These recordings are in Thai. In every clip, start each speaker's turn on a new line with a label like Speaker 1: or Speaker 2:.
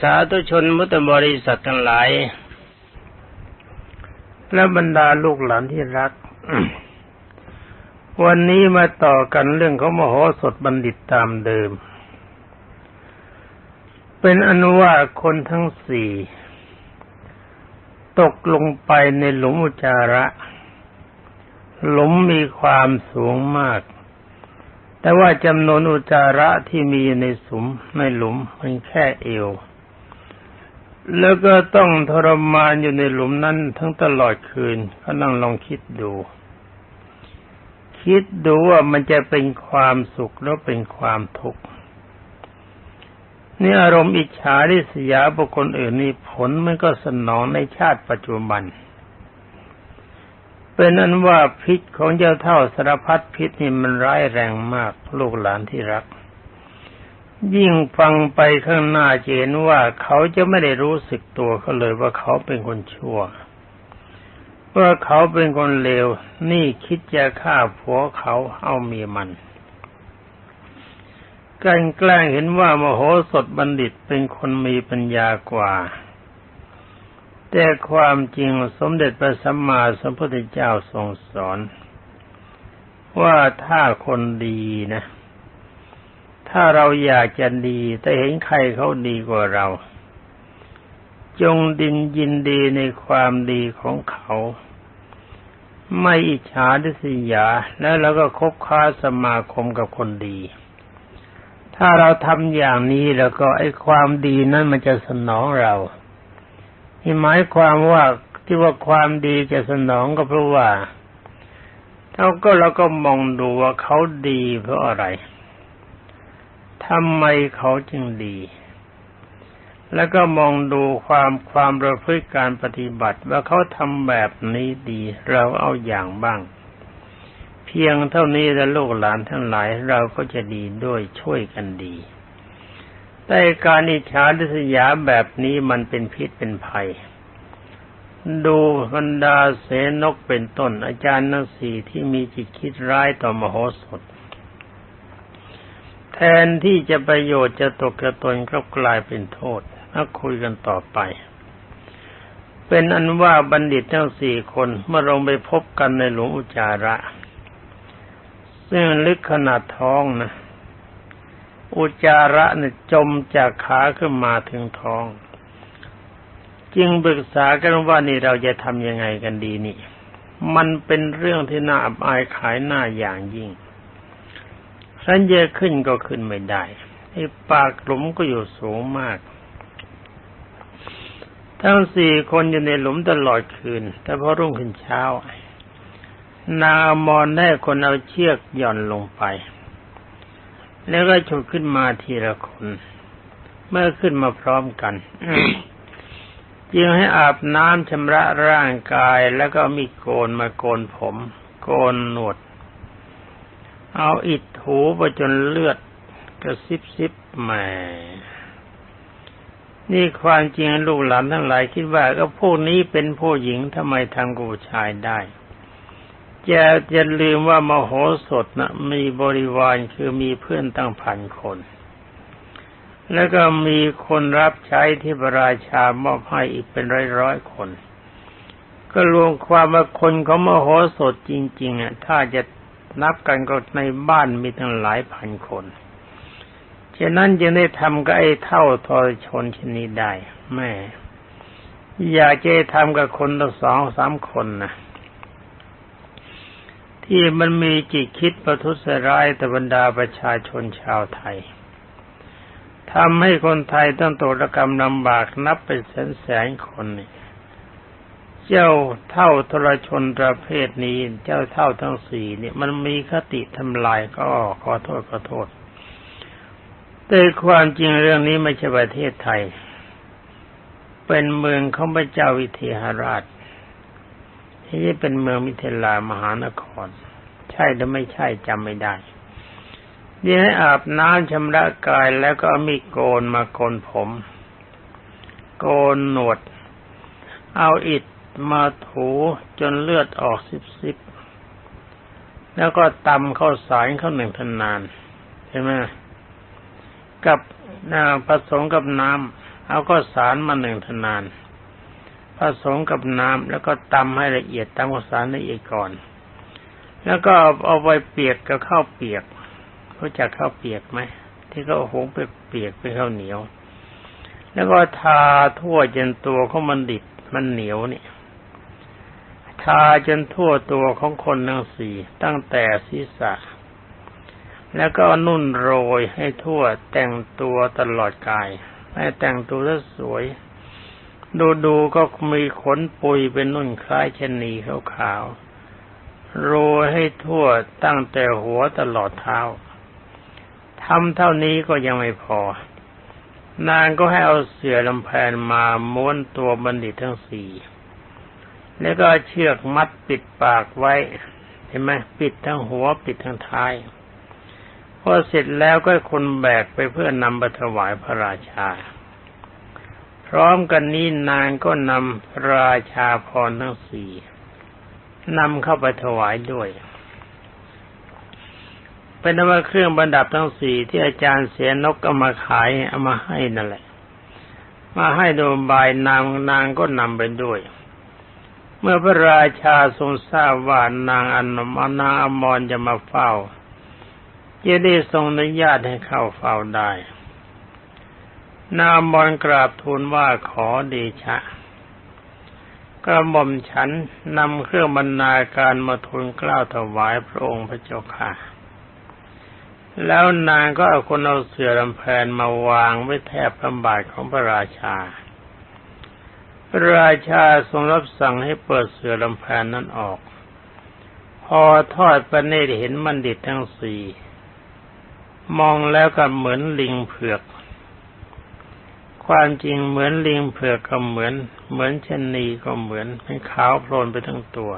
Speaker 1: ท่านสาธุชนมุตบริษัททั้งหลาย และบรรดาลูกหลานที่รัก วันนี้มาต่อกันเรื่องของมโหสถบัณฑิตตามเดิม เป็นอนุว่าคนทั้งสี่ตกลงไปในหลุมอุจาระ หลุมมีความสูงมาก แต่ว่าจำนวนอุจาระที่มีในสุมในหลุมมันแค่เอว แล้วก็ต้องทรมานอยู่ในหลุมนั้นทั้งตลอดคืนก็นั่งลองคิดดู คิดดูว่ามันจะเป็นความสุขแล้วเป็นความทุกข์นี่อารมณ์อิจฉาริษยาบุคคลอื่นนี่ผลมันก็สนองในชาติปัจจุบัน เป็นนั้นว่าพิษของเจ้าเท่าสารพัดพิษนี่มันร้ายแรงมากลูกหลานที่รัก ยิ่งฟังไปข้างหน้าจะเห็นว่าเขาจะไม่ได้รู้สึกตัวเขาเลยว่าเขาเป็นคนชั่วว่าเขาเป็นคนเลว นี่คิดจะฆ่าผัวเขาเอาเมียมันกันแกล้งเห็นว่ามโหสถบัณฑิตเป็นคนมีปัญญากว่า แต่ความจริงสมเด็จพระสัมมาสัมพุทธเจ้าทรงสอน ว่าถ้าคนดีนะ ถ้าเราอยากจะดีแต่เห็นใครเขาดีกว่าเรา จงดินยินดีในความดีของเขา ไม่อิจฉาดิษยา แล้วเราก็คบค้าสมาคมกับคนดี ถ้าเราทำอย่างนี้แล้วก็ไอ้ความดีนั้นมันจะสนองเรานี่หมายความว่าที่ว่าความดีจะสนองก็เพราะว่าเราก็เราก็มองดูว่าเขาดีเพราะอะไร ทำไมเขาจึงดี แล้วก็มองดูความความประพฤติการปฏิบัติ ว่าเขาทำแบบนี้ดี เราเอาอย่างบ้าง เพียงเท่านี้แล้วลูกหลานทั้งหลายเราก็จะดีด้วยช่วยกันดี แต่การอิจฉาดิษยาแบบนี้มันเป็นพิษเป็นภัย ดูบรรดาเสนกเป็นต้นอาจารย์นักสีที่มีจิตคิดร้ายต่อมโหสถ แทนที่จะประโยชน์จะตกกระตนก็กลายเป็นโทษมาคุยกันต่อไป เป็นอันว่าบัณฑิตทั้งสี่คนเมื่อลงไปพบกันในหลวงอุจาระ ซึ่งลึกขนาดท้องนะ อุจาระเนี่ยจมจากขาขึ้นมาถึงท้อง จึงปรึกษากันว่านี่เราจะทำยังไงกันดีนี่ มันเป็นเรื่องที่น่าอับอายขายหน้าอย่างยิ่ง สันเยขึ้นก็ขึ้นไม่ได้ไอ้ปากหลุมก็อยู่สูงมาก ทั้งสี่คนอยู่ในหลุมตลอดคืน แต่พอรุ่งขึ้นเช้า นางอมรได้คนเอาเชือกหย่อนลงไป แล้วก็ฉุดขึ้นมาทีละคน เมื่อขึ้นมาพร้อมกันจึงให้อาบน้ำชำระร่างกายแล้วก็มีโกนมาโกนผม โกนหนวด เอาอิดถูไปจนเลือดกระซิบซิบแหมนี่ความจริงลูกหลานทั้งหลายคิดว่าก็พวกนี้เป็นผู้หญิงทำไมทำกูชายได้จะจะลืมว่ามโหสถนะมีบริวารคือมีเพื่อนตั้งพันคน แล้วก็มีคนรับใช้ที่พระราชามอบให้อีกเป็นร้อยร้อยคน ก็รวมความว่าคนของมโหสถจริง ๆอะถ้าจะ นับกันก็ในบ้านมีตั้งหลายพันคนฉะนั้นจึงได้ทำกับไอ้เท่าทรชนชนิดได้แม่อยากจะทำกับคนตั้งสองสามคนนะที่มันมีจิตคิดประทุษร้ายต่บรรดาประชาชนชาวไทยทำให้คนไทยต้องตกกรรมลำบากนับเป็นแสนแสนคนนี่ เจ้าเท่าทรชนประเภทนี้ เจ้าเท่าทั้งสี่เนี่ย มันมีคติทำลายก็ขอโทษขอโทษ แต่ความจริงเรื่องนี้ไม่ใช่ประเทศไทย เป็นเมืองของพระเจ้าวิเทหราชที่เป็นเมืองมิถิลามหานคร ใช่หรือไม่ใช่จำไม่ได้เดี๋ยวให้อาบน้ำชำระกายแล้วก็มีโกนมาโกนผม โกนหนวด เอาอิด มาถูจนเลือดออกซิบซิบแล้วก็ตำข้าวสายข้าวหนึ่งทนานใช่ไหมกับผสมกับน้ำเอาก็สารมาหนึ่งทนานผสมกับน้ำแล้วก็ตำให้ละเอียดตำข้าวสารละเอียดก่อน แล้วก็เอาไปเปียกกับข้าวเปียกรู้จักข้าวเปียกไหมที่เขาหงไปเปียกไปข้าวเหนียว แล้วก็ทาทั่วจนตัวของมันดิบมันเหนียวเนี่ยาจนทั่วตัวของคนทั้งสี่ตั้งแต่ศีรษะ แล้วก็นุ่นโรยให้ทั่วแต่งตัวตลอดกาย ให้แต่งตัวสวย ดูดูก็มีขนปุยเป็นนุ่นคล้ายชนีขาวๆโรยให้ทั่วตั้งแต่หัวตลอดเท้าทำเท่านี้ก็ยังไม่พอ นางก็ให้เอาเสื่อลำแพนมาม้วนตัวบัณฑิตทั้งสี่ แล้วก็เชือกมัดปิดปากไว้ เห็นไหมปิดทั้งหัวปิดทั้งท้ายพอเสร็จแล้วก็คนแบกไปเพื่อนำไปถวายพระราชา พร้อมกันนี้นางก็นำราชาพรทั้งสี่นำเข้าไปถวายด้วย เป็นนว่าเครื่องบรรดับทั้งสี่ที่อาจารย์เสียนกเอามาขายเอามาให้นั่นแหละ มาให้โดมบายนางนางก็นำไปด้วย เมื่อพระราชาทรงทราบว่านางอนมนางอมรจะมาเฝ้าจะได้ทรงอนุญาตให้เข้าเฝ้าได้ นางอมรกราบทูลว่าขอเดชะ กระหม่อมฉันนำเครื่องบรรณาการมาทูลกล้าวถวายพระองค์พระเจ้าค่ะ แล้วนางก็เอาคนเอาเสื่อลำแพนมาวางไว้แทบพระบาทของพระราชา ระราชาทรงรับสั่งให้เปิดเสือลำแพนนั้นออก พอทอดประเนตรเห็นมันดิตทั้งสี่มองแล้วก็เหมือนลิงเผือก ความจริงเหมือนลิงเผือกก็เหมือน เหมือนชนีก็เหมือนเป็นขาวโพลนไปทั้งตัว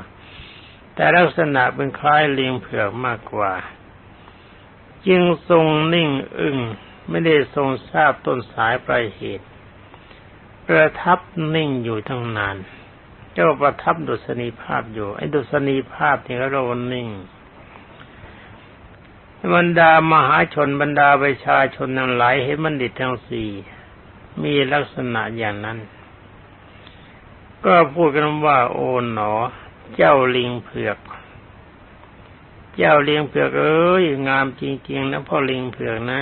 Speaker 1: แต่ลักษณะเป็นคล้ายลิงเผือกมากกว่า จึงทรงนิ่งอึง้งไม่ได้ทรงทราบต้นสายปลายเหตุ ประทับนิ่งอยู่ตั้งนานเจ้าประทับดุษณีภาพอยู่ ไอ้ดุษณีภาพที่เรานิ่งบรรดามหาชนบรรดาประชาชนทั้งหลายเห็นบัณฑิตทั้งสี่มีลักษณะอย่างนั้น ก็พูดกันว่า โอ๋หนอ เจ้าลิงเผือก เจ้าลิงเผือกเอ้ยงามจริงๆนะพ่อลิงเผือกนะ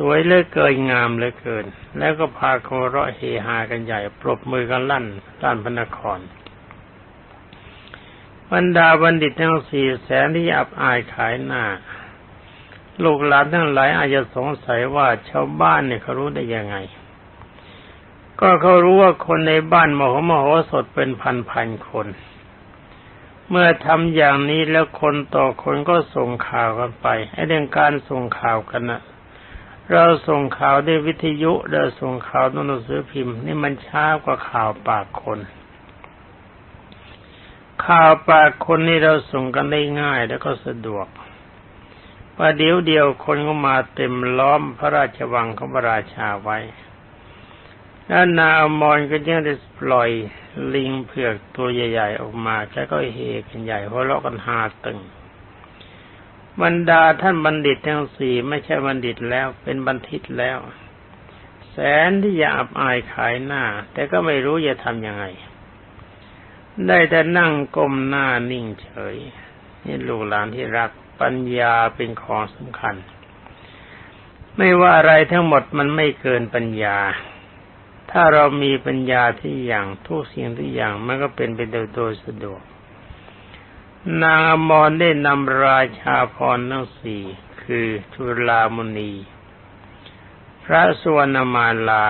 Speaker 1: สวยเลือเกินงามเหลือเกิน แล้วก็พาโคเราะเฮฮากันใหญ่ ปรบมือกันลั่นลั่นพระนครบรรดาบัณฑิตทั้งสี่แสนที่อับอายขายหน้า ลูกหลานทั้งหลายอาจจะสงสัยว่าชาวบ้านเนี่ยเขารู้ได้ยังไง ก็เขารู้ว่าคนในบ้านมโหมโหสถเป็นพันพันคน เมื่อทำอย่างนี้แล้วคนต่อคนก็ส่งข่าวกันไปไอ้เรื่องการส่งข่าวกันนะ เราส่งข่าวด้วยวิทยุเราส่งข่าวด้วยหนังสือพิมพ์ นี่มันช้ากว่าข่าวปากคน ข่าวปากคนนี่เราส่งกันได้ง่ายแล้วก็สะดวกว่าเดี๋ยวเดียวคนก็มาเต็มล้อมพระราชวังของพระราชาไว้แล้วนาอมรก็ยังได้ปล่อยลิงเผือกตัวใหญ่ ๆ ออกมาแค่ก็เฮกันใหญ่เพราะเลาะกันหาตึง บรรดาท่านบัณฑิตทั้งสี่ไม่ใช่บัณฑิตแล้วเป็นบัณฑิตแล้ว แสนที่จะอับอายขายหน้า แต่ก็ไม่รู้จะทำยังไง ได้แต่นั่งก้มหน้านิ่งเฉย นี่ลูกหลานที่รักปัญญาเป็นของสำคัญ ไม่ว่าอะไรทั้งหมดมันไม่เกินปัญญา ถ้าเรามีปัญญาที่อย่างทุกสิ่งทุกอย่างมันก็เป็นไปโดยสะดวก นางอมรได้นำราชาพรทั้งสี่คือชุลามุนีพระสวรรณมาลา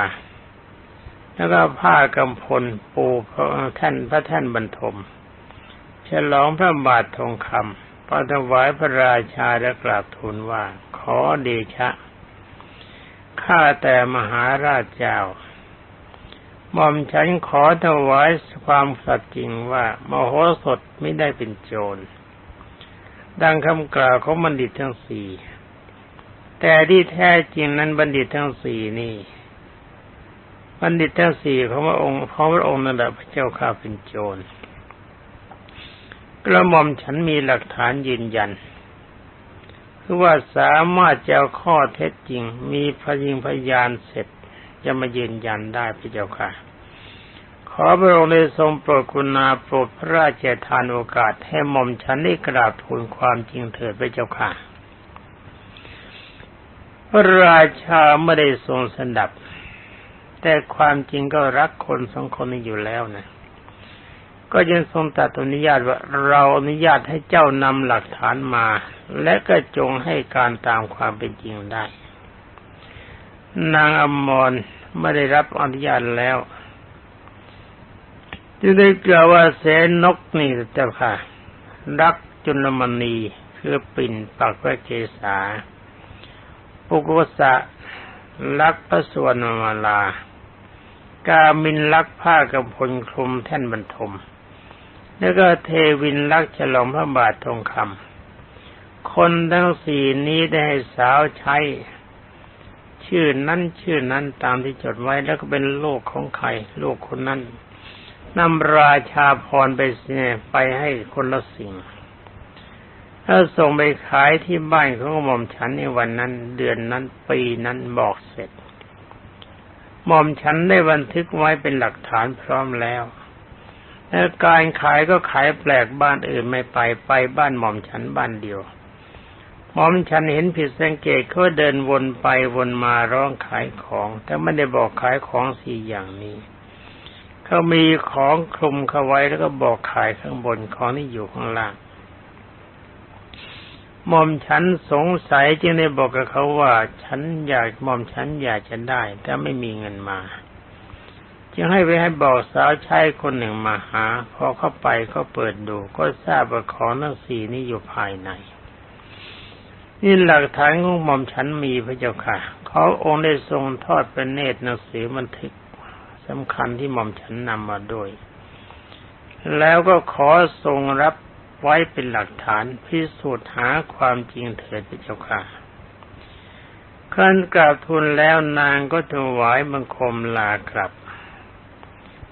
Speaker 1: แล้วก็ผ้ากำพลปูพระท่านพระท่านบรรทมฉลองพระบาททองคำปถวายพระราชาและกราบทูลว่า ขอเดชะ ข้าแต่มหาราชเจ้า หม่อมฉันขอถวายความสัตย์จริงว่ามโหสถไม่ได้เป็นโจร ดังคำกล่าวของบัณฑิตทั้งสี่แต่ที่แท้จริงนั้นบัณฑิตทั้งสี่นี่ บัณฑิตทั้งสี่ของพระองค์พระองค์นั่นแหละพระเจ้าข้าเป็นโจรกระหม่อมฉันมีหลักฐานยืนยันคือว่าสามารถจะข้อเท็จจริง มีพยิงพยานเสร็จ จะมายืนยันได้พระเจ้าค่ะ ขอพระองค์ได้ทรงโปรดกุณาโปรดพระราชทานโอกาสให้หม่อมฉันได้กราบทูลความจริงเถิดพระเจ้าค่ะ พระราชาไม่ได้ทรงสดับ แต่ความจริงก็รักคนสองคนนี้อยู่แล้วนะก็ยังทรงตัดอนุญาตว่าเราอนุญาตให้เจ้านำหลักฐานมา และก็จงให้การตามความเป็นจริงได้ นางอมรไม่ได้รับอนุญาตแล้วจึงได้กล่าวว่าแสนนกนี่เจ้าค่ะ รักจุลมณีคือปิ่นปักพระเกศาปุกุสะรักพระสวนมาลา กามินรักผ้ากำพลคลุมแท่นบรรทม แล้วก็เทวินรักฉลองพระบาททองคำคนทั้งสี่นี้ได้ให้สาวใช้ ชื่อนั้นชื่อนั้นตามที่จดไว้แล้วก็เป็นโลกของใครโลกคนนั้นนำราชาพรไปเสียไปให้คนละสิ่งถ้าส่งไปขายที่บ้านของหม่อมฉันในวันนั้น เดือนนั้นปีนั้นบอกเสร็จหม่อมฉันได้บันทึกไว้เป็นหลักฐานพร้อมแล้วแล้วการขายก็ขายแปลกบ้านอื่นไม่ไปไปบ้านหม่อมฉันบ้านเดียว อมฉันเห็นผิดสังเกตเขาเดินวนไปวนมาร้องขายของ แต่ไม่ได้บอกขายของสี่อย่างนี้เขามีของคลุมเขาไว้แล้วก็บอกขายข้างบนของที่อยู่ข้างล่างหม่อมฉันสงสัยจึงได้บอกกับเขาว่า ฉันอยากหม่อมฉันอยากจะได้ แต่ไม่มีเงินมา จึงให้ไปให้บอกสาวใช้คนหนึ่งมาหา พอเข้าไปก็เปิดดู ก็ทราบว่าของทั้งสี่นี้อยู่ภายใน นี่หลักฐานของหม่อมฉันมีพระเจ้าค่ะ เขาองค์ได้ทรงทอดเป็นเนตรหนังสือบันทึกสำคัญที่หม่อมฉันนำมาด้วย แล้วก็ขอทรงรับไว้เป็นหลักฐานพิสูจน์หาความจริงเถิดพระเจ้าค่ะขั้นกราบทูลแล้วนางก็ถวายบังคมลากลับ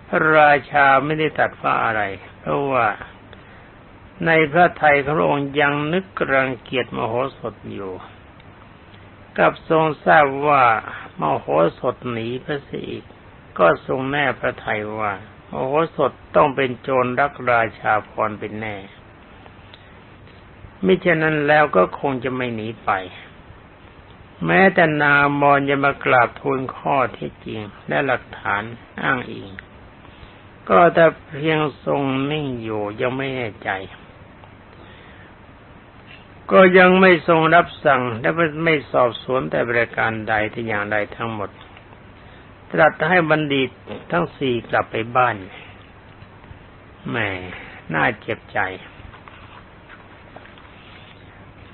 Speaker 1: พระราชาไม่ได้ตัดว่าอะไร เพราะว่า ในพระไทยของพระองค์ยังนึกรังเกียจมโหสถอยู่ กับทรงทราบว่ามโหสถหนีพระสิอีก ก็ทรงแน่พระไทยว่ามโหสถต้องเป็นโจรรักราชาพรเป็นแน่มิฉะนั้นแล้วก็คงจะไม่หนีไป แม้แต่นามอนจะมากราบทูลข้อที่จริง และหลักฐานอ้างอิง ก็แต่เพียงทรงนิ่งอยู่ยังไม่แน่ใจ ก็ยังไม่ทรงรับสั่งและไม่สอบสวนแต่บริการใดที่อย่างใดทั้งหมด ตรัสให้บัณฑิตทั้งสี่กลับไปบ้านแหมน่าเจ็บใจ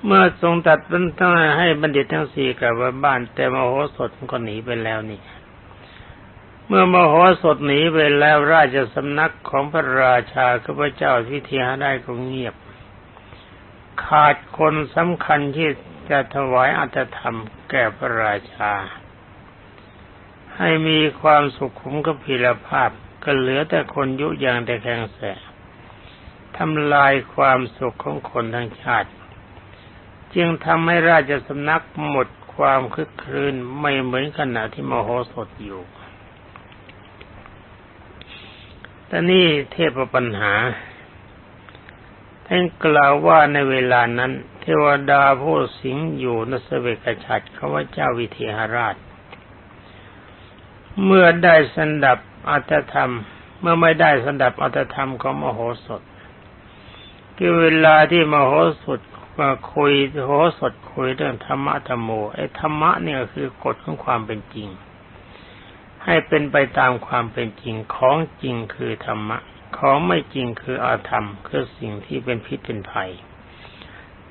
Speaker 1: เมื่อทรงตัดเป็นทั้งให้บัณฑิตทั้งสี่กลับไปบ้าน แต่มโหสถก็หนีไปแล้วนี่ เมื่อมโหสถหนีไปแล้วราชสำนักของพระราชาข้าพเจ้าวิเทียได้ก็เงียบ ขาดคนสำคัญที่จะถวายอัตธรรมแก่พระราชา ให้มีความสุขขุมกับพิรภาพก็เหลือแต่คนยุยางแต่แข็งแสทำลายความสุขของคนทั้งชาติ จึงทำให้ราชสำนักหมดความคึกครื้นไม่เหมือนขณะที่มโหสถอยู่แต่นี่เทพปัญหา ท่านกล่าวว่าในเวลานั้น เทวดาผู้สิงอยู่นสเวกชัดเขาว่าเจ้าวิเทหราช เมื่อได้สันดับอัตธรรม เมื่อไม่ได้สันดับอัตธรรมของมโหสถคือเวลาที่มโหสถมาคุยโหสดคุยเรื่องธรรมะธรรมโมไอ้ธรรมะเนี่ยคือกฎของความเป็นจริง ให้เป็นไปตามความเป็นจริงของจริงคือธรรมะ ของไม่จริงคืออาธรรม คือสิ่งที่เป็นพิษเป็นภัย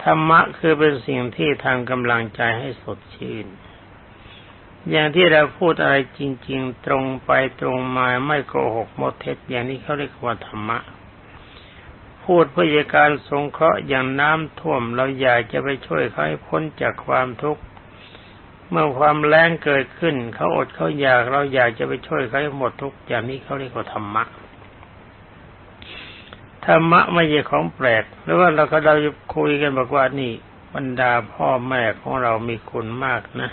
Speaker 1: ธรรมะคือเป็นสิ่งที่ทางกำลังใจให้สดชื่น อย่างที่เราพูดอะไรจริง ๆ ตรงไปตรงมาไม่โกหกมดเท็จอย่างนี้เขาเรียกว่าธรรมะ พูดเพื่อการสงเคราะห์อย่างน้ำท่วม เราอยากจะไปช่วยเขาให้พ้นจากความทุกข์เมื่อความแรงเกิดขึ้น เขาอดเขาอยากเราอยากจะไปช่วยเขาให้หมดทุกข์อย่างนี้เขาเรียกว่าธรรมะ ธรรมะไม่ใช่ของแปลก หรือว่าเราก็เราจะคุยกันบอกว่านี่บรรดาพ่อแม่ของเรามีคุณมากนะ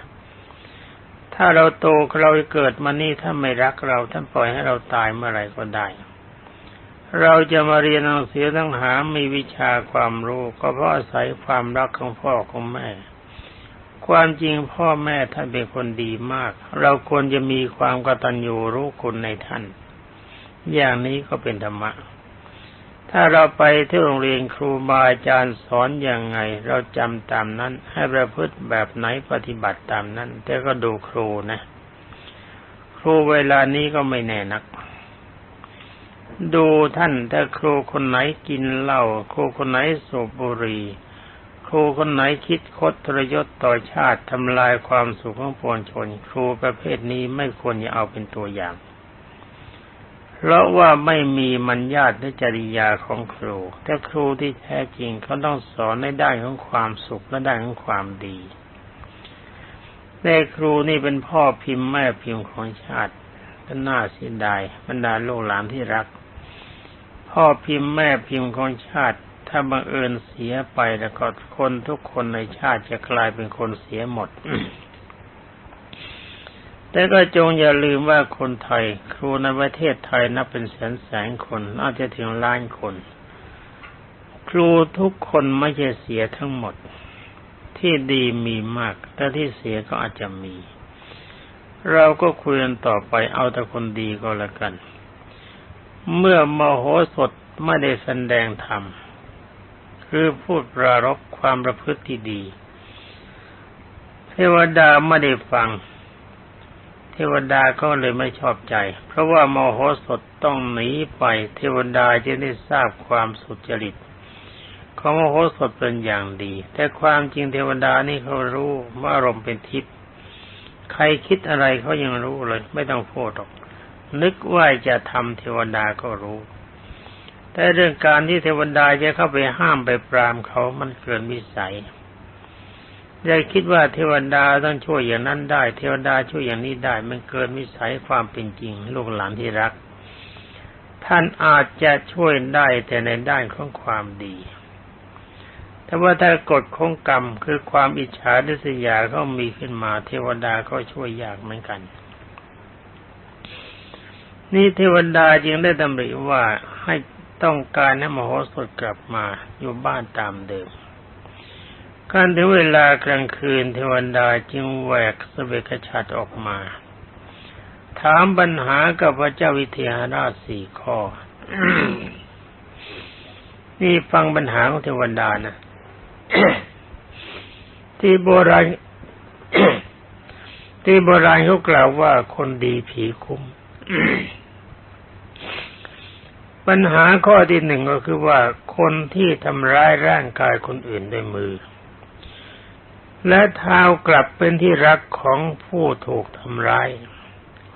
Speaker 1: ถ้าเราโตเราเกิดมานี่ถ้าไม่รักเราท่านปล่อยให้เราตายเมื่อไหร่ก็ได้ เราจะมาเรียนหนังสือตั้งหามีวิชาความรู้ ก็เพราะอาศัยความรักของพ่อของแม่ ความจริงพ่อแม่ท่านเป็นคนดีมาก เราควรจะมีความกตัญญูรู้คุณในท่าน อย่างนี้ก็เป็นธรรมะ ถ้าเราไปที่โรงเรียนครูบาอาจารย์สอนอย่างไง เราจำตามนั้น ให้ประพฤติแบบไหนปฏิบัติตามนั้น แต่ก็ดูครูนะ ครูเวลานี้ก็ไม่แน่นัก ดูท่านถ้าครูคนไหนกินเหล้าครูคนไหนสูบบุหรี่ครูคนไหนคิดคดทรยศต่อชาติทำลายความสุขของปวงชน ครูประเภทนี้ไม่ควรจะเอาเป็นตัวอย่าง เพราะว่าไม่มีมัญญาติในจริยาของครู แต่ครูที่แท้จริงเขาต้องสอนในด้านของความสุขและด้านของความดีแต่ครูนี่เป็นพ่อพิมพ์แม่พิมพ์ของชาติก็น่าเสียดายบรรดาลูกหลานที่รัก พ่อพิมพ์แม่พิมพ์ของชาติ ถ้าบังเอิญเสียไปแล้วก็คนทุกคนในชาติจะกลายเป็นคนเสียหมด แต่ก็จงอย่าลืมว่าคนไทย ครูในประเทศไทยนับเป็นแสนแสนคนน่าจจะถึงล้านคน ครูทุกคนไม่ใช่เสียทั้งหมด ที่ดีมีมาก แต่ที่เสียก็อาจจะมี เราก็คุยกันต่อไปเอาแต่คนดีก็แล้วกัน เมื่อมโหสถไม่ได้แสดงธรรมคือพูดปรารบความประพฤติดีเทวดาไม่ได้ฟัง ทวดาก็เลยไม่ชอบใจ เพราะว่ามโหสถต้องหนีไป เทวดาจะได้ทราบความสุจริตของมโหสถเป็นอย่างดี แต่ความจริงเทวดานี่เขารู้ว่าอารมณ์เป็นทิพย์ใครคิดอะไรเขายังรู้เลย ไม่ต้องพูดหรอก นึกว่าจะทำเทวดาก็รู้ แต่เรื่องการที่เทวดาจะเข้าไปห้ามไปปรามเขามันเกินวิสัย อย่าคิดว่าเทวดาต้องช่วยอย่างนั้นได้ เทวดาช่วยอย่างนี้ได้ มันเกินวิสัยความเป็นจริง ลูกหลานที่รัก ท่านอาจจะช่วยได้แต่ในด้านของความดีแต่ว่าถ้ากฎของกรรมคือความอิจฉาดิษยาเขามีขึ้นมา เทวดาก็ช่วยยากเหมือนกัน นี่เทวดาจึงได้ดำริว่าให้ต้องการให้มโหสถกลับมาอยู่บ้านตามเดิม การถึงเวลากลางคืนเทวดาจึงแหวกสเวกฉัตออกมา ถามปัญหากับพระเจ้าวิเทหราชสี่ข้อ นี่ฟังปัญหาของเทวดานะที่โบราณที่โบราณเขากล่าวว่าคนดีผีคุ้ม ปัญหาข้อที่หนึ่งก็คือว่าคนที่ทำร้ายร่างกายคนอื่นด้วยมือ และเท้ากลับเป็นที่รักของผู้ถูกทำร้าย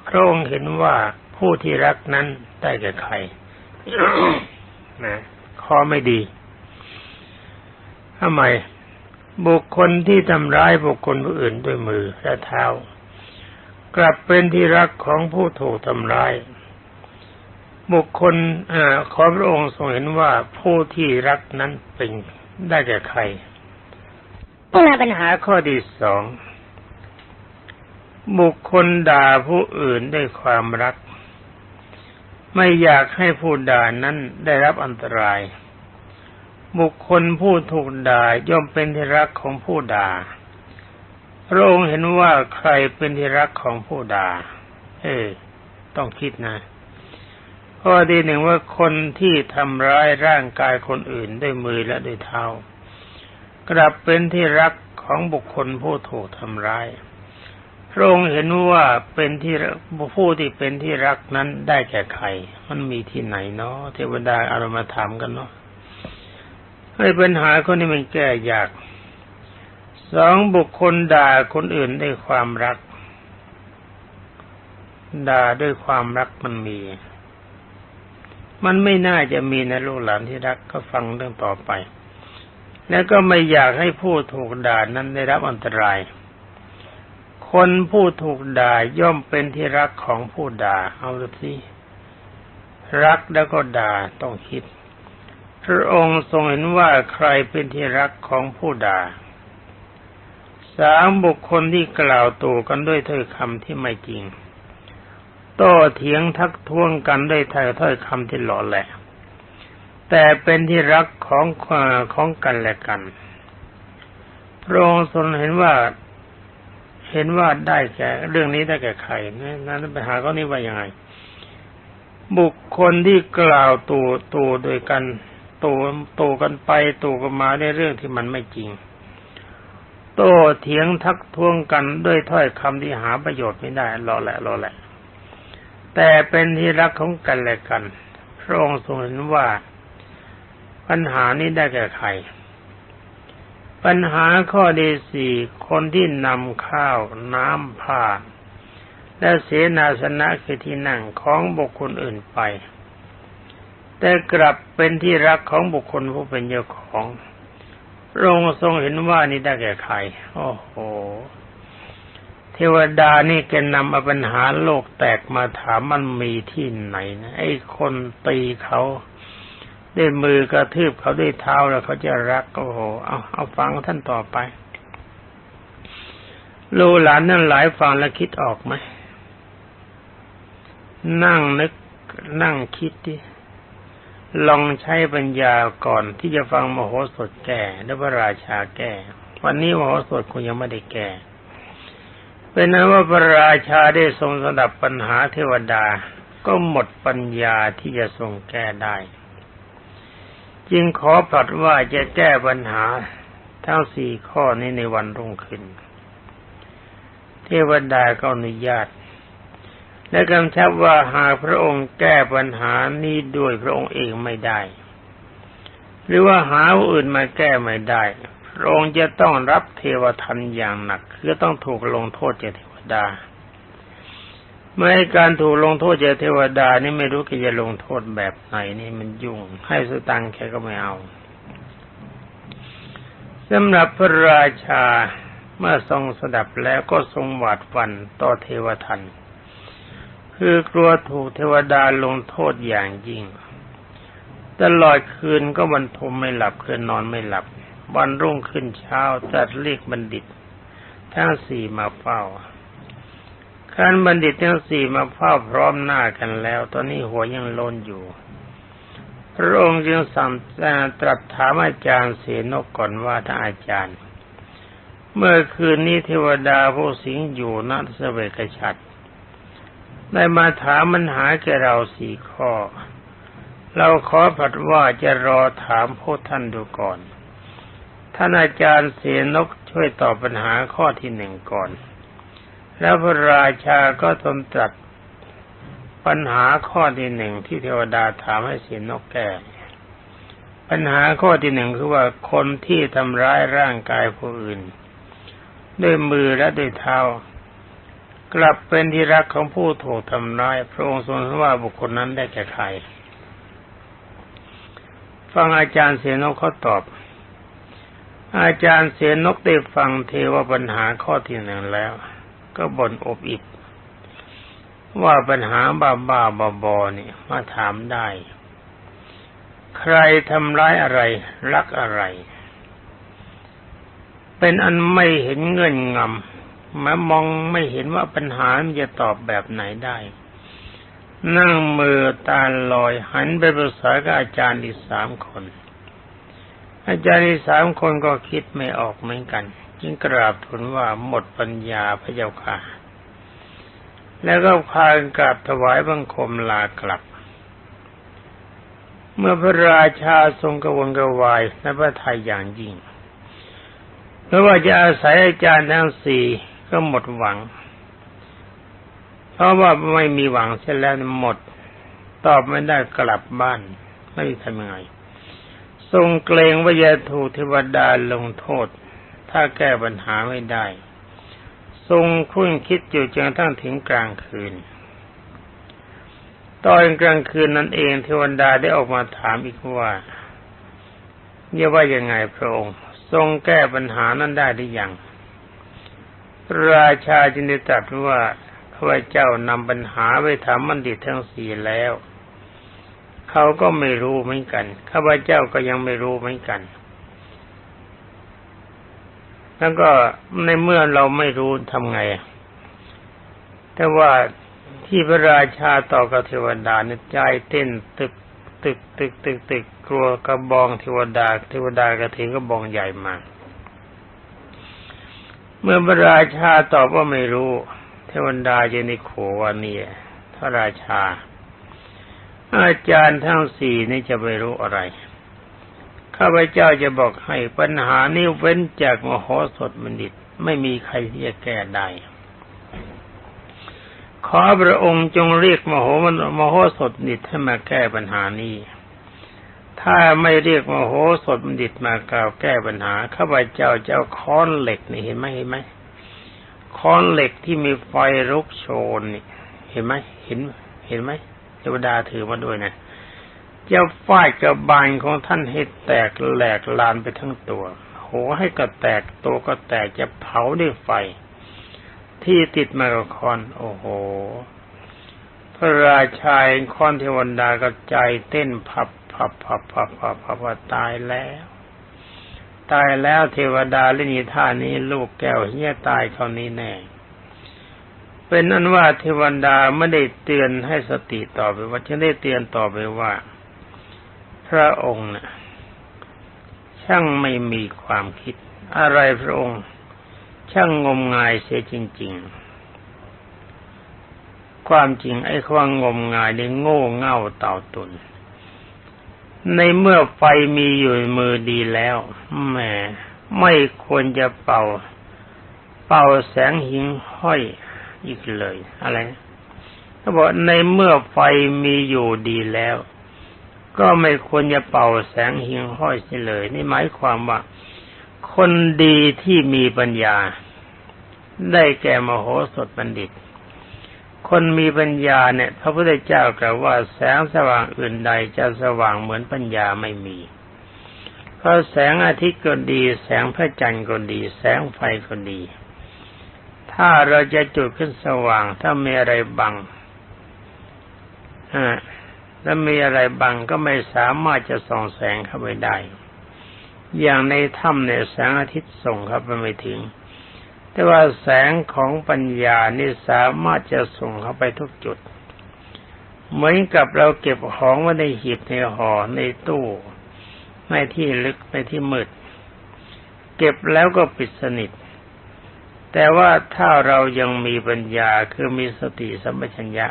Speaker 1: พระองค์เห็นว่าผู้ที่รักนั้นได้แก่ใครนะข้อไม่ดีทำไม บุคคลที่ทำร้ายบุคคลผู้อื่นด้วยมือและเท้า กลับเป็นที่รักของผู้ถูกทำร้าย บุคคลอขอพระองค์ทรงเห็นว่าผู้ที่รักนั้นเป็นได้แก่ใคร ปัญหาข้อที่สองบุคคลด่าผู้อื่นด้วยความรัก ไม่อยากให้ผู้ด่านั้นได้รับอันตราย บุคคลผู้ถูกด่าย่อมเป็นที่รักของผู้ด่าพระองค์เห็นว่าใครเป็นที่รักของผู้ด่า เออ ต้องคิดนะข้อที่หนึ่งว่าคนที่ทำร้ายร่างกายคนอื่นด้วยมือและด้วยเท้า กลับเป็นที่รักของบุคคลผู้ถูกทำร้าย พระองค์เห็นว่าเป็นที่ผู้ที่เป็นที่รักนั้นได้แก่ใคร มันมีที่ไหนเนาะเทวดาอารมาถามกันเนาะให้ปัญหาคนนี้มันแก้ยาก สองบุคคลด่าคนอื่นด้วยความรัก ด่าด้วยความรักมันมี มันไม่น่าจะมีในลูกหลานที่รักก็ฟังเรื่องต่อไป แล้วก็ไม่อยากให้ผู้ถูกด่านั้นได้รับอันตราย คนผู้ถูกด่าย่อมเป็นที่รักของผู้ด่า เอาละสิรักแล้วก็ด่าต้องคิด พระองค์ทรงเห็นว่าใครเป็นที่รักของผู้ด่า สามบุคคลที่กล่าวตู่กันด้วยถ้อยคำที่ไม่จริงโต้เถียงทักท้วงกันด้วยถ้อยคำที่หล่อแหละ แต่เป็นที่รักของของกันและกัน พระองค์ทรงเห็นว่าเห็นว่าได้แก่เรื่องนี้ได้แก่ใครนั้นไปหาเขานี่ว่ายังไง บุคคลที่กล่าวตู่ตู่โดยกันตู่ตู่กันไปตู่กันมาในเรื่องที่มันไม่จริง โต้เถียงทักท้วงกันด้วยถ้อยคำที่หาประโยชน์ไม่ได้รอแหละรอแหละ แต่เป็นที่รักของกันและกัน พระองค์ทรงเห็นว่า ปัญหานี้ได้แก่ใคร ปัญหาข้อที่สี่คนที่นำข้าวน้ำผ้าและเสนาสนะคือที่นั่งของบุคคลอื่นไป แต่กลับเป็นที่รักของบุคคลผู้เป็นเจ้าของพระองค์ทรงเห็นว่านี่ได้แก่ใคร โอ้โห เทวดานี่แกนำมาปัญหาโลกแตกมาถามมันมีที่ไหนนะไอ้คนตีเขา ด้วยมือกระทืบเขาด้วยเท้าแล้วเขาจะรักโอ้โหเอาเอาฟังท่านต่อไปลูหลานนั่นหลายฟังแล้วคิดออกไหมนั่งนึกนั่งคิดดิลองใช้ปัญญาก่อนที่จะฟังมโหสถแก่และพระราชาแก่ วันนี้มโหสถคงยังไม่ได้แก่เป็นนั้นว่าพระราชาได้ทรงสดับปัญหาเทวดา ก็หมดปัญญาที่จะทรงแก้ได้ จึงขอปรัดว่าจะแก้ปัญหาทั้งสี่ข้อนี้ในวันรุ่งขึ้น เทวดาก็อนุญาต และกำชับว่าหากพระองค์แก้ปัญหานี้ด้วยพระองค์เองไม่ได้ หรือว่าหาอื่นมาแก้ไม่ได้พระองค์จะต้องรับเทวทันอย่างหนักคือต้องถูกลงโทษจากเทวดา ไม่การถูกลงโทษจากเทวดานี่ไม่รู้แกจะลงโทษแบบไหนนี่มันยุ่ง ให้สตังแค่ก็ไม่เอาสำหรับพระราชาเมื่อทรงสดับแล้วก็ทรงหวาดฝันต่อเทวทัน คือกลัวถูกเทวดาลงโทษอย่างยิ่ง ตลอดคืนก็บรรทมไม่หลับคืนนอนไม่หลับ วันรุ่งขึ้นเช้าจัดเรียกบัณฑิต ทั้งสี่มาเฝ้า การบัณฑิตทั้งสี่มาเฝ้าพร้อมหน้ากันแล้ว ตอนนี้หัวยังโลนอยู่ พระองค์จึงสั่งตรัสถามอาจารย์เสนกก่อนว่าท่านอาจารย์ เมื่อคืนนี้เทวดาผู้สิงอยู่ณสเวกชัดได้มาถามปัญหาแกเราสี่ข้อ เราขอผัดว่าจะรอถามพวกท่านดูก่อน ท่านอาจารย์เสนกช่วยตอบปัญหาข้อที่หนึ่งก่อน แล้วพระราชาก็ทรงตรัสปัญหาข้อที่หนึ่งที่เทวดาถามให้เสียนกแก่ปัญหาข้อที่หนึ่งคือว่าคนที่ทำร้ายร่างกายผู้อื่น ด้วยมือและด้วยเท้ากลับเป็นที่รักของผู้ถูกทำร้าย พระองค์ทรงว่าบุคคลนั้นได้แก่ใคร ฟังอาจารย์เสนกเขาตอบ อาจารย์เสนกได้ฟังเทวปัญหาข้อที่หนึ่งแล้ว ก็บ่นอบอิดว่าปัญหาบ้าบ้าบอบอนี่มาถามได้ ใครทำร้ายอะไร รักอะไร เป็นอันไม่เห็นเงื่อนงำมามองไม่เห็นว่าปัญหามันจะตอบแบบไหนได้ นั่งมือตาลอย หันไปปรึกษากับอาจารย์อีกสามคน อาจารย์อีกสามคนก็คิดไม่ออกเหมือนกัน จึงกราบทูลว่าหมดปัญญาพระเจ้าค่ะ แล้วก็พากันกราบถวายบังคมลากลับ เมื่อพระราชาทรงกระวนกระวายนพระทัยอย่างยิ่งเพราะว่าจะอาศัยอาจารย์ทั้งสี่ก็หมดหวัง เพราะว่าไม่มีหวังเช่นแล้วหมด ตอบไม่ได้กลับบ้าน ไม่ทำยังไงทรงเกรงว่าจะถูกเทวดาลงโทษ ถ้าแก้ปัญหาไม่ได้ ทรงคุ้นคิดอยู่จนทั้งถึงกลางคืน ตอนกลางคืนนั้นเองเทวดาได้ออกมาถามอีกว่าเรียกว่ายังไงพระองค์ ทรงแก้ปัญหานั้นได้หรือยังราชาจึงได้ตรัสว่าข้าพเจ้านำปัญหาไปถามบัณฑิตทั้งสี่แล้ว เขาก็ไม่รู้เหมือนกันข้าพเจ้าก็ยังไม่รู้เหมือนกัน แล้วก็ในเมื่อเราไม่รู้ทำไง แต่ว่าที่พระราชาต่อกับเทวดาเนี่ยใจเต้นตึกตึกตึกตึกตึกกลัวกระบองเทวดา เทวดากระถือกระบองใหญ่มา เมื่อพระราชาตอบว่าไม่รู้ เทวดาจะนิโขว่านี่พระราชา อาจารย์ทั้งสี่นี่จะไม่รู้อะไร ข้าพเจ้าจะบอกให้ปัญหานี้เว้นจากมโหสถบัณฑิตไม่มีใครที่จะแก้ได้ขอพระองค์จงเรียกมโหมมโหสถบัณฑิตให้มาแก้ปัญหานี้ ถ้าไม่เรียกมโหสถบัณฑิตมากล่าวแก้ปัญหาข้าพเจ้าจะเอาค้อนเหล็กนี่เห็นไหมเห็นไหมค้อนเหล็กที่มีไฟลุกโชนนี่เห็นไหมเห็น เห็นไหมเทวดาถือมาด้วยนะ จะฟาดกระบาลของท่านให้แตกแหลกลานไปทั้งตัว หัวให้ก็แตกตัวก็แตกจะเผาด้วยไฟ ที่ติดมากับคอนโอ้โห พระราชาคอนเทวดาก็ใจเต้นพับพับพับพับพับพับว่าตายแล้ว ตายแล้วเทวดาเล่นท่านี้ลูกแก้วเฮียตายเขานี้แน่เป็นนั้นว่าเทวดาไม่ได้เตือนให้สติต่อไปว่าจะได้เตือนต่อไปว่า ระองค์นะช่างไม่มีความคิด อะไรพระองค์ ช่างงมงายเสียจริง ๆ ความจริงไอ้ความงมงายนี่โง่เง่าเต่าตุน ในเมื่อไฟมีอยู่มือดีแล้วแหมไม่ควรจะเป่า เป่าแสงหิงห้อยอีกเลย อะไรเขาบอกในเมื่อไฟมีอยู่ดีแล้ว ก็ไม่ควรจะเป่าแสงหิงห้อยเสียเลย นี่หมายความว่า คนดีที่มีปัญญา ได้แก่มโหสถบัณฑิต คนมีปัญญาเนี่ย พระพุทธเจ้ากล่าวว่าแสงสว่างอื่นใดจะสว่างเหมือนปัญญาไม่มี เพราะแสงอาทิตย์ก็ดี แสงพระจันทร์ก็ดี แสงไฟก็ดี ถ้าเราจะจุดขึ้นสว่างถ้ามีอะไรบังอ่า แล้วมีอะไรบังก็ไม่สามารถจะส่องแสงเข้าไปได้ อย่างในถ้ำเนี่ยแสงอาทิตย์ส่งเข้าไปไม่ถึง แต่ว่าแสงของปัญญานี่สามารถจะส่งเข้าไปทุกจุด เหมือนกับเราเก็บของไว้ในหีบในห่อในตู้ในที่ลึกในที่มืด เก็บแล้วก็ปิดสนิท แต่ว่าถ้าเรายังมีปัญญาคือมีสติสัมปชัญญะ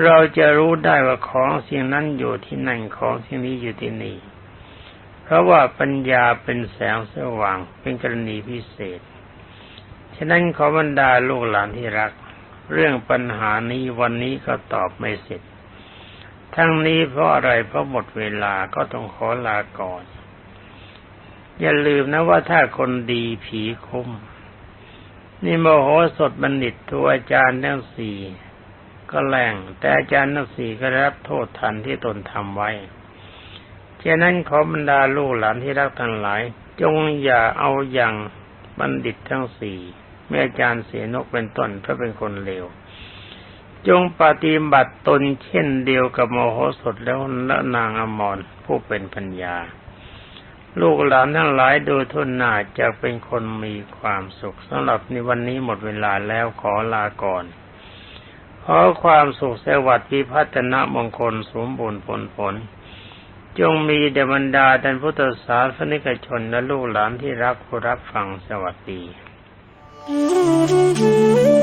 Speaker 1: เราจะรู้ได้ว่าของสิ่งนั้นอยู่ที่นั่นของสิ่งนี้อยู่ที่นี่ เพราะว่าปัญญาเป็นแสงสว่างเป็นกรณีพิเศษ ฉะนั้นขอบรรดาลูกหลานที่รัก เรื่องปัญหานี้วันนี้ก็ตอบไม่เสร็จ ทั้งนี้เพราะอะไรเพราะหมดเวลาก็ต้องขอลาก่อน อย่าลืมนะว่าถ้าคนดีผีคุ้มนี่โมโหสถบัณฑิตตัวอาจารย์ทั้งสี่ ก็แรงแต่อาจารย์ทั้งสี่ก็รับโทษทันที่ตนทำไว้ฉะนั้นขอบรรดาลูกหลานที่รักทั้งหลาย จงอย่าเอาอย่างบัณฑิตทั้งสี่แม่อาจารย์เสียนกเป็นต้นเพราะเป็นคนเลวจงปฏิบัติตนเช่นเดียวกับโมโหสถแล้วและนางอมรผู้เป็นปัญญา ลูกหลานทั้งหลายโดยทุนหน้าจะเป็นคนมีความสุขสำหรับในวันนี้หมดเวลาแล้วขอลาก่อน ขอความสุขสวัสดิ์พิพัฒนมงคลสมบูรณ์ผลผล จงมีเดบันดาท่านพุทธศาสนิกชนและลูกหลานที่รักผู้รับฟังสวัสดี
Speaker 2: Thank you.